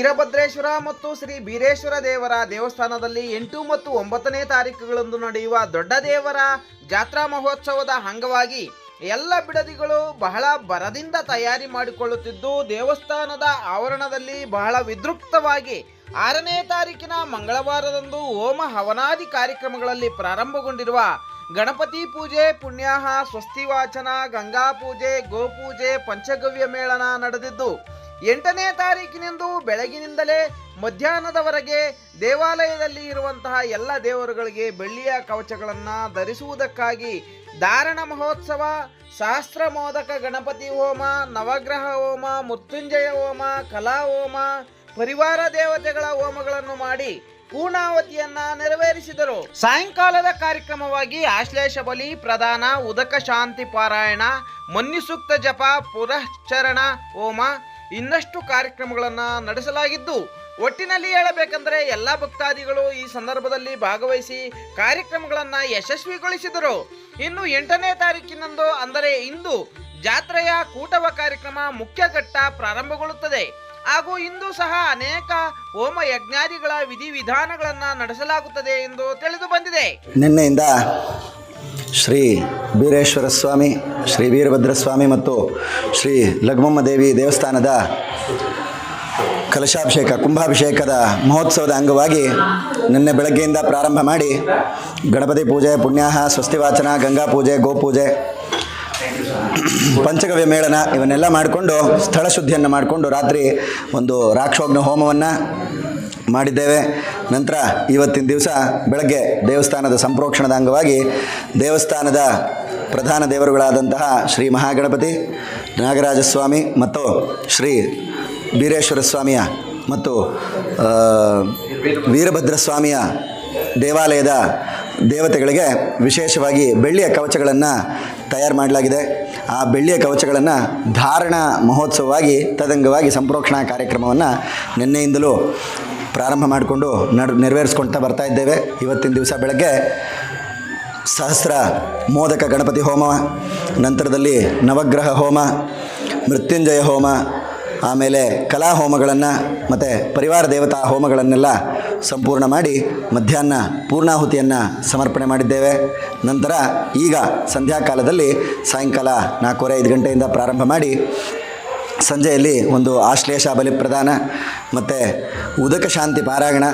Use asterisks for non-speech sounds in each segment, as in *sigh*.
ವೀರಭದ್ರೇಶ್ವರ ಮತ್ತು ಶ್ರೀ ಬೀರೇಶ್ವರ ದೇವರ ದೇವಸ್ಥಾನದಲ್ಲಿ ಎಂಟು ಮತ್ತು ಒಂಬತ್ತನೇ ತಾರೀಕುಗಳಂದು ನಡೆಯುವ ದೊಡ್ಡ ದೇವರ ಜಾತ್ರಾ ಮಹೋತ್ಸವದ ಅಂಗವಾಗಿ ಎಲ್ಲ ಬಿಡದಿಗಳು ಬಹಳ ಬರದಿಂದ ತಯಾರಿ ಮಾಡಿಕೊಳ್ಳುತ್ತಿದ್ದು, ದೇವಸ್ಥಾನದ ಆವರಣದಲ್ಲಿ ಬಹಳ ವಿದ್ರುಕ್ತವಾಗಿ ಆರನೇ ತಾರೀಕಿನ ಮಂಗಳವಾರದಂದು ಹೋಮ ಹವನಾದಿ ಕಾರ್ಯಕ್ರಮಗಳಲ್ಲಿ ಪ್ರಾರಂಭಗೊಂಡಿರುವ ಗಣಪತಿ ಪೂಜೆ, ಪುಣ್ಯಾಹ ಸ್ವಸ್ತಿ ವಾಚನ ಗಂಗಾ ಪೂಜೆ, ಗೋಪೂಜೆ, ಪಂಚಗವ್ಯ ಮೇಳನ ನಡೆದಿದ್ದು ಎಂಟನೇ ತಾರೀಕಿನಿಂದ ಬೆಳಗಿನಿಂದಲೇ ಮಧ್ಯಾಹ್ನದವರೆಗೆ ದೇವಾಲಯದಲ್ಲಿ ಇರುವಂತಹ ಎಲ್ಲ ದೇವರುಗಳಿಗೆ ಬೆಳ್ಳಿಯ ಕವಚಗಳನ್ನು ಧರಿಸುವುದಕ್ಕಾಗಿ ಧಾರಣ ಮಹೋತ್ಸವ, ಸಹಸ್ರ ಮೋದಕ ಗಣಪತಿ ಹೋಮ, ನವಗ್ರಹ ಹೋಮ, ಮೃತ್ಯುಂಜಯ ಹೋಮ, ಕಲಾ ಹೋಮ, ಪರಿವಾರ ದೇವತೆಗಳ ಹೋಮಗಳನ್ನು ಮಾಡಿ ಪೂರ್ಣಾವತಿಯನ್ನ ನೆರವೇರಿಸಿದರು. ಸಾಯಂಕಾಲದ ಕಾರ್ಯಕ್ರಮವಾಗಿ ಆಶ್ಲೇಷ ಬಲಿ ಪ್ರದಾನ ಉದಕ ಶಾಂತಿ ಪಾರಾಯಣ ಮನ್ಯುಸೂಕ್ತ ಜಪ ಪುರಶ್ಚರಣ ಹೋಮ ಇನ್ನಷ್ಟು ಕಾರ್ಯಕ್ರಮಗಳನ್ನು ನಡೆಸಲಾಗಿದ್ದು, ಒಟ್ಟಿನಲ್ಲಿ ಹೇಳಬೇಕಂದ್ರೆ ಎಲ್ಲ ಭಕ್ತಾದಿಗಳು ಈ ಸಂದರ್ಭದಲ್ಲಿ ಭಾಗವಹಿಸಿ ಕಾರ್ಯಕ್ರಮಗಳನ್ನು ಯಶಸ್ವಿಗೊಳಿಸಿದರು. ಇನ್ನು ಎಂಟನೇ ತಾರೀಕಿನಂದು ಅಂದರೆ ಇಂದು ಜಾತ್ರೆಯ ಕೂಟವ ಕಾರ್ಯಕ್ರಮ ಮುಖ್ಯ ಘಟ್ಟ ಪ್ರಾರಂಭಗೊಳ್ಳುತ್ತದೆ. ಹಾಗೂ ಇಂದು ಸಹ ಅನೇಕ ಹೋಮ ಯಜ್ಞಾದಿಗಳ ವಿಧಿವಿಧಾನಗಳನ್ನು ನಡೆಸಲಾಗುತ್ತದೆ ಎಂದು ತಿಳಿದು ಬಂದಿದೆ. ನಿನ್ನೆಯಿಂದ ಶ್ರೀ ಬೀರೇಶ್ವರ ಸ್ವಾಮಿ, ಶ್ರೀ ವೀರಭದ್ರ ಸ್ವಾಮಿ ಮತ್ತು ಶ್ರೀ ಲಗ್ಮಮ್ಮ ದೇವಿ ದೇವಸ್ಥಾನದ ಕಲಶಾಭಿಷೇಕ, ಕುಂಭಾಭಿಷೇಕದ ಮಹೋತ್ಸವದ ಅಂಗವಾಗಿ ನಿನ್ನೆ ಬೆಳಗ್ಗೆಯಿಂದ ಪ್ರಾರಂಭ ಮಾಡಿ ಗಣಪತಿ ಪೂಜೆ, ಪುಣ್ಯಾಹ ಸ್ವಸ್ತಿವಾಚನ ಗಂಗಾ ಪೂಜೆ ಗೋಪೂಜೆ ಪಂಚಗವ್ಯ ಮೇಳನ ಇವನ್ನೆಲ್ಲ ಮಾಡಿಕೊಂಡು ಸ್ಥಳ ಶುದ್ಧಿಯನ್ನು ಮಾಡಿಕೊಂಡು ರಾತ್ರಿ ಒಂದು ರಾಕ್ಷೋಗ್ನ ಹೋಮವನ್ನು ಮಾಡಿದ್ದೇವೆ. ನಂತರ ಇವತ್ತಿನ ದಿವಸ ಬೆಳಗ್ಗೆ ದೇವಸ್ಥಾನದ ಸಂಪ್ರೋಕ್ಷಣದ ಅಂಗವಾಗಿ ದೇವಸ್ಥಾನದ ಪ್ರಧಾನ ದೇವರುಗಳಾದಂತಹ ಶ್ರೀ ಮಹಾಗಣಪತಿ, ನಾಗರಾಜಸ್ವಾಮಿ ಮತ್ತು ಶ್ರೀ ಬೀರೇಶ್ವರ ಸ್ವಾಮಿಯ ಮತ್ತು ವೀರಭದ್ರ ಸ್ವಾಮಿಯ ದೇವಾಲಯದ ದೇವತೆಗಳಿಗೆ ವಿಶೇಷವಾಗಿ ಬೆಳ್ಳಿಯ ಕವಚಗಳನ್ನು ತಯಾರು ಮಾಡಲಾಗಿದೆ. ಆ ಬೆಳ್ಳಿಯ ಕವಚಗಳನ್ನು ಧಾರಣ ಮಹೋತ್ಸವವಾಗಿ, ತದಂಗವಾಗಿ ಸಂಪ್ರೋಕ್ಷಣಾ ಕಾರ್ಯಕ್ರಮವನ್ನು ನಿನ್ನೆಯಿಂದಲೂ ಪ್ರಾರಂಭ ಮಾಡಿಕೊಂಡು ನಡ್ ನೆರವೇರಿಸ್ಕೊಳ್ತಾ ಬರ್ತಾ ಇದ್ದೇವೆ. ಇವತ್ತಿನ ದಿವಸ ಬೆಳಗ್ಗೆ ಸಹಸ್ರ ಮೋದಕ ಗಣಪತಿ ಹೋಮ, ನಂತರದಲ್ಲಿ ನವಗ್ರಹ ಹೋಮ, ಮೃತ್ಯುಂಜಯ ಹೋಮ, ಆಮೇಲೆ ಕಲಾ ಹೋಮಗಳನ್ನು ಮತ್ತು ಪರಿವಾರ ದೇವತಾ ಹೋಮಗಳನ್ನೆಲ್ಲ ಸಂಪೂರ್ಣ ಮಾಡಿ ಮಧ್ಯಾಹ್ನ ಪೂರ್ಣಾಹುತಿಯನ್ನು ಸಮರ್ಪಣೆ ಮಾಡಿದ್ದೇವೆ. ನಂತರ ಈಗ ಸಂಧ್ಯಾಕಾಲದಲ್ಲಿ ಸಾಯಂಕಾಲ ನಾಲ್ಕೂವರೆ ಐದು ಗಂಟೆಯಿಂದ ಪ್ರಾರಂಭ ಮಾಡಿ ಸಂಜೆಯಲ್ಲಿ ಒಂದು ಆಶ್ಲೇಷ ಬಲಿ ಪ್ರದಾನ, ಮತ್ತು ಉದಕ ಶಾಂತಿ ಪಾರಾಯಣ,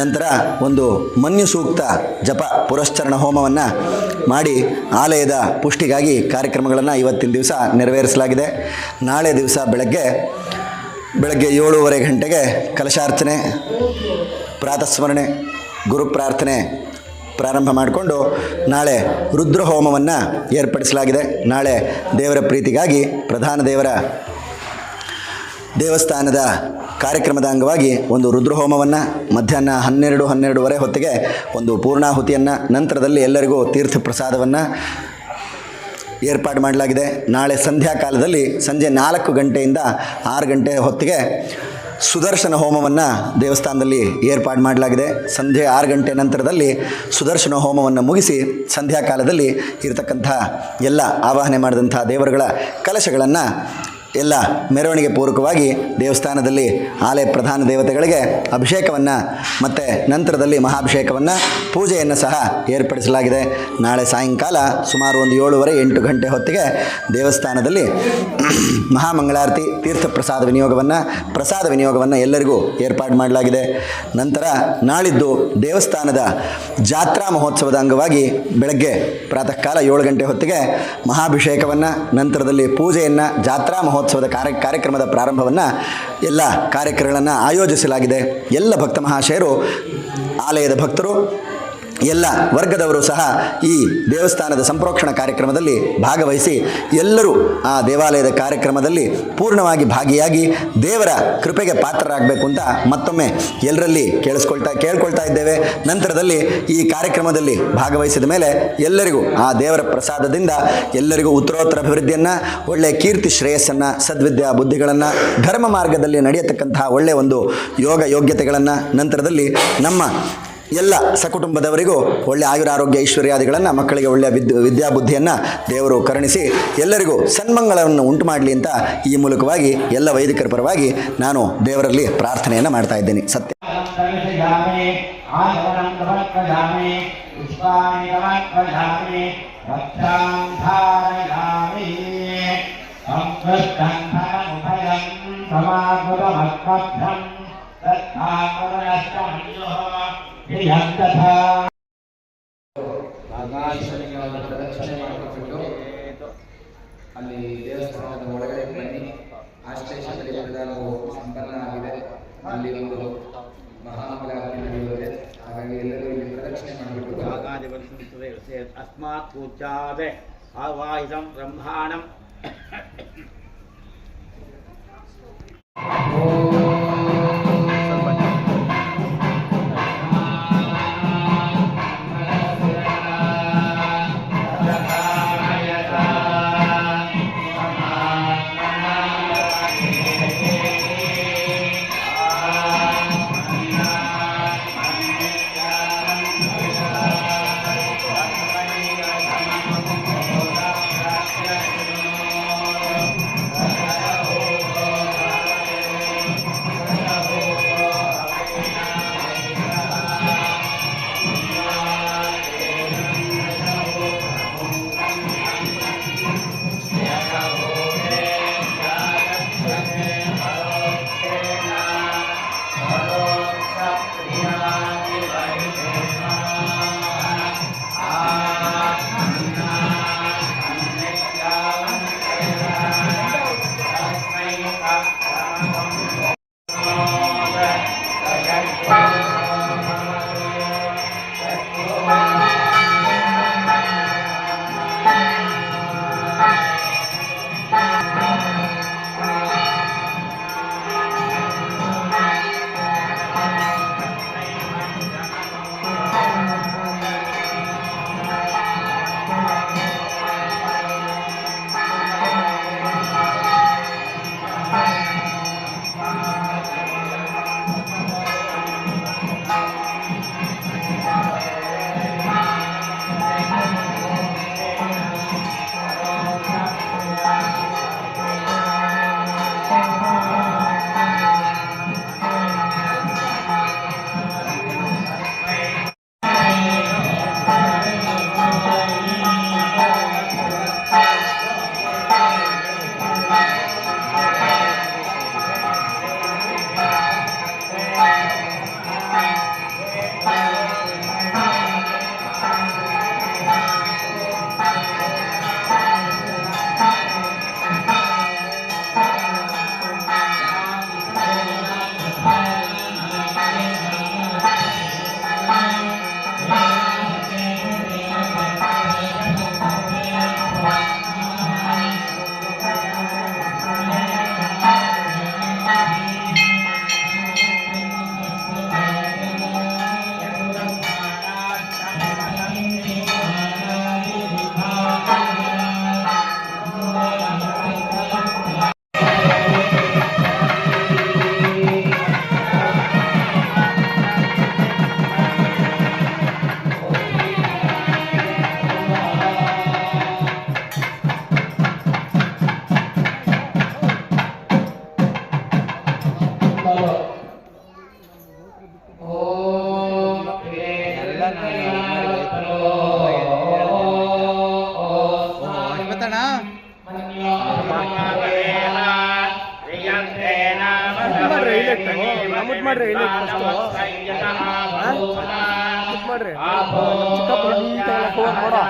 ನಂತರ ಒಂದು ಮನ್ಯು ಸೂಕ್ತ ಜಪ ಪುರಶ್ಚರಣ ಹೋಮವನ್ನು ಮಾಡಿ ಆಲಯದ ಪುಷ್ಟಿಗಾಗಿ ಕಾರ್ಯಕ್ರಮಗಳನ್ನು ಇವತ್ತಿನ ದಿವಸ ನೆರವೇರಿಸಲಾಗಿದೆ. ನಾಳೆ ದಿವಸ ಬೆಳಗ್ಗೆ ಬೆಳಗ್ಗೆ ಏಳೂವರೆ ಗಂಟೆಗೆ ಕಲಶಾರ್ಚನೆ, ಪ್ರಾತಸ್ಮರಣೆ, ಗುರು ಪ್ರಾರ್ಥನೆ ಪ್ರಾರಂಭ ಮಾಡಿಕೊಂಡು ನಾಳೆ ರುದ್ರ ಹೋಮವನ್ನು ಏರ್ಪಡಿಸಲಾಗಿದೆ. ನಾಳೆ ದೇವರ ಪ್ರೀತಿಗಾಗಿ ಪ್ರಧಾನ ದೇವರ ದೇವಸ್ಥಾನದ ಕಾರ್ಯಕ್ರಮದ ಅಂಗವಾಗಿ ಒಂದು ರುದ್ರಹೋಮವನ್ನು ಮಧ್ಯಾಹ್ನ ಹನ್ನೆರಡು ಹನ್ನೆರಡುವರೆ ಹೊತ್ತಿಗೆ ಒಂದು ಪೂರ್ಣಾಹುತಿಯನ್ನು ನಂತರದಲ್ಲಿ ಎಲ್ಲರಿಗೂ ತೀರ್ಥ ಪ್ರಸಾದವನ್ನು ಏರ್ಪಾಡು ಮಾಡಲಾಗಿದೆ. ನಾಳೆ ಸಂಧ್ಯಾಕಾಲದಲ್ಲಿ ಸಂಜೆ ನಾಲ್ಕು ಗಂಟೆಯಿಂದ ಆರು ಗಂಟೆ ಹೊತ್ತಿಗೆ ಸುದರ್ಶನ ಹೋಮವನ್ನು ದೇವಸ್ಥಾನದಲ್ಲಿ ಏರ್ಪಾಡು ಮಾಡಲಾಗಿದೆ. ಸಂಜೆ ಆರು ಗಂಟೆ ನಂತರದಲ್ಲಿ ಸುದರ್ಶನ ಹೋಮವನ್ನು ಮುಗಿಸಿ ಸಂಧ್ಯಾಕಾಲದಲ್ಲಿ ಇರತಕ್ಕಂಥ ಎಲ್ಲ ಆವಾಹನೆ ಮಾಡಿದಂಥ ದೇವರುಗಳ ಕಲಶಗಳನ್ನು ಎಲ್ಲ ಮೆರವಣಿಗೆ ಪೂರ್ವಕವಾಗಿ ದೇವಸ್ಥಾನದಲ್ಲಿ ಆಲಯ ಪ್ರಧಾನ ದೇವತೆಗಳಿಗೆ ಅಭಿಷೇಕವನ್ನು ಮತ್ತು ನಂತರದಲ್ಲಿ ಮಹಾಭಿಷೇಕವನ್ನು ಪೂಜೆಯನ್ನು ಸಹ ಏರ್ಪಡಿಸಲಾಗಿದೆ. ನಾಳೆ ಸಾಯಂಕಾಲ ಸುಮಾರು ಒಂದು ಏಳುವರೆ ಎಂಟು ಗಂಟೆ ಹೊತ್ತಿಗೆ ದೇವಸ್ಥಾನದಲ್ಲಿ *clears throat* ಮಹಾಮಂಗಳಾರತಿ, ತೀರ್ಥ ಪ್ರಸಾದ ವಿನಿಯೋಗವನ್ನು ಪ್ರಸಾದ ವಿನಿಯೋಗವನ್ನು ಎಲ್ಲರಿಗೂ ಏರ್ಪಾಡು ಮಾಡಲಾಗಿದೆ. ನಂತರ ನಾಳಿದ್ದು ದೇವಸ್ಥಾನದ ಜಾತ್ರಾ ಮಹೋತ್ಸವದ ಅಂಗವಾಗಿ ಬೆಳಗ್ಗೆ ಪ್ರಾತಃ ಕಾಲ ಏಳು ಗಂಟೆ ಹೊತ್ತಿಗೆ ಮಹಾಭಿಷೇಕವನ್ನು, ನಂತರದಲ್ಲಿ ಪೂಜೆಯನ್ನು ಜಾತ್ರಾ ಮಹೋತ್ಸವದ ಕಾರ್ಯ ಕಾರ್ಯಕ್ರಮದ ಪ್ರಾರಂಭವನ್ನು ಎಲ್ಲ ಕಾರ್ಯಕ್ರಮಗಳನ್ನು ಆಯೋಜಿಸಲಾಗಿದೆ. ಎಲ್ಲ ಭಕ್ತ ಮಹಾಶಯರು ಆಲಯದ ಭಕ್ತರು ಎಲ್ಲ ವರ್ಗದವರು ಸಹ ಈ ದೇವಸ್ಥಾನದ ಸಂಪ್ರೋಕ್ಷಣ ಕಾರ್ಯಕ್ರಮದಲ್ಲಿ ಭಾಗವಹಿಸಿ ಎಲ್ಲರೂ ಆ ದೇವಾಲಯದ ಕಾರ್ಯಕ್ರಮದಲ್ಲಿ ಪೂರ್ಣವಾಗಿ ಭಾಗಿಯಾಗಿ ದೇವರ ಕೃಪೆಗೆ ಪಾತ್ರರಾಗಬೇಕು ಅಂತ ಮತ್ತೊಮ್ಮೆ ಎಲ್ಲರಲ್ಲಿ ಕೇಳಿಸ್ಕೊಳ್ತಾ, ಕೇಳ್ಕೊಳ್ತಾ ಇದ್ದೇವೆ. ನಂತರದಲ್ಲಿ ಈ ಕಾರ್ಯಕ್ರಮದಲ್ಲಿ ಭಾಗವಹಿಸಿದ ಮೇಲೆ ಎಲ್ಲರಿಗೂ ಆ ದೇವರ ಪ್ರಸಾದದಿಂದ ಎಲ್ಲರಿಗೂ ಉತ್ತರೋತ್ತರ ಅಭಿವೃದ್ಧಿಯನ್ನು ಒಳ್ಳೆಯ ಕೀರ್ತಿ ಶ್ರೇಯಸ್ಸನ್ನು, ಸದ್ವಿದ್ಯಾ ಬುದ್ಧಿಗಳನ್ನು, ಧರ್ಮ ಮಾರ್ಗದಲ್ಲಿ ನಡೆಯತಕ್ಕಂತಹ ಒಳ್ಳೆಯ ಒಂದು ಯೋಗ ಯೋಗ್ಯತೆಗಳನ್ನು ನಂತರದಲ್ಲಿ ನಮ್ಮ ಎಲ್ಲ ಸಕುಟುಂಬದವರಿಗೂ ಒಳ್ಳೆ ಆಯುರ ಆರೋಗ್ಯ ಐಶ್ವರ್ಯಾದಿಗಳನ್ನು, ಮಕ್ಕಳಿಗೆ ಒಳ್ಳೆಯ ವಿದ್ಯಾ ವಿದ್ಯಾಬುದ್ಧಿಯನ್ನು ದೇವರು ಕರುಣಿಸಿ ಎಲ್ಲರಿಗೂ ಸನ್ಮಂಗಳವನ್ನು ಉಂಟು ಮಾಡಲಿ ಅಂತ ಈ ಮೂಲಕವಾಗಿ ಎಲ್ಲ ವೈದಿಕರ ಪರವಾಗಿ ನಾನು ದೇವರಲ್ಲಿ ಪ್ರಾರ್ಥನೆಯನ್ನು ಮಾಡ್ತಾ ಇದ್ದೇನೆ, ಸತ್ಯ. ಸಮಾಗಮ ನಾಗೇಶ್ವರಿಗೆ ಒಂದು ಪ್ರದಕ್ಷಿಣೆ ಮಾಡಿಕೊಂಡು ಅಲ್ಲಿ ದೇವಸ್ಥಾನದ ಒಳಗಡೆ ಬನ್ನಿ. ಆಶ್ಲೇಷದಲ್ಲಿ ಪ್ರಧಾನವು ಸಂಪನ್ನ ಆಗಿದೆ ಅಲ್ಲಿ ಒಂದು ಮಹಾಮಗಾರತಿ ನಡೆಯುತ್ತದೆ. ಹಾಗಾಗಿ ಎಲ್ಲರೂ ಇಲ್ಲಿ ಪ್ರದಕ್ಷಿಣೆ ಮಾಡಿಬಿಟ್ಟು ಅಸ್ಮಾತ್ ಪೂಜಾದೆ ಆವಾಹಿತಂ ಬ್ರಹ್ಮಾಣಂ. ಓ ಮಾಡ್ರಿ ಇಲ್ಲಿ ಮಾಡ್ರಿ ಚಿಕ್ಕಪ್ಪ ನೀಟಾಗೆಲ್ಲ ಫೋನ್ ಮಾಡೋ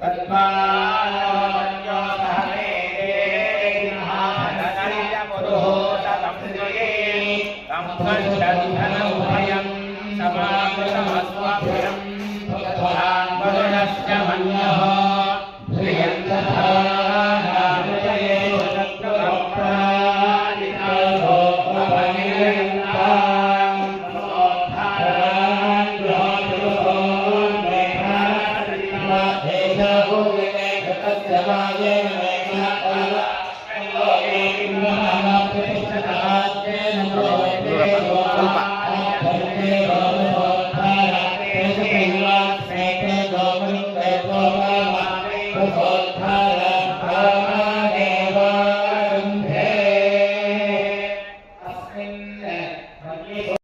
ೇಷ